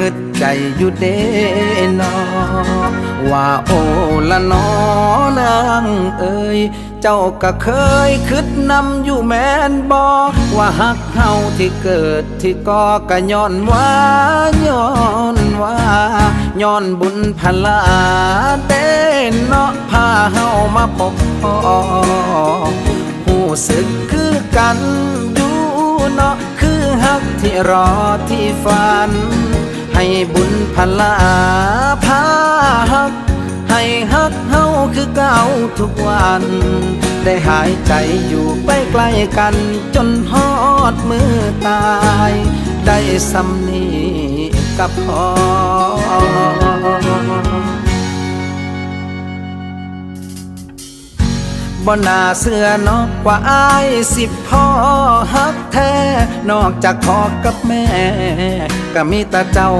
งึดใจอยู่เดนอ ว่าโอละนอนางเอ่ยเจ้าก็เคยคิดนำอยู่แม่นบอกว่าหักเฮาที่เกิดที่ก่อก็ย้อนว่าย้อนว่าย้อนบุญพลาเต้นเนาะพาเฮามาพบพ่อหูสึกคือกันดูเนาะคือฮักที่รอที่ฝัน ให้บุญพลาพาฮัก ให้ฮักเฮาคือเก่าทุกวัน ได้หายใจอยู่ใกล้ใกล้กันจนฮอดมือตาย ได้สำนีกับพอบ่น่าเสื้อนอกว่าอายสิพ่อฮักแท้ นอกจากพ่อกับแม่ ก็มีแต่เจ้า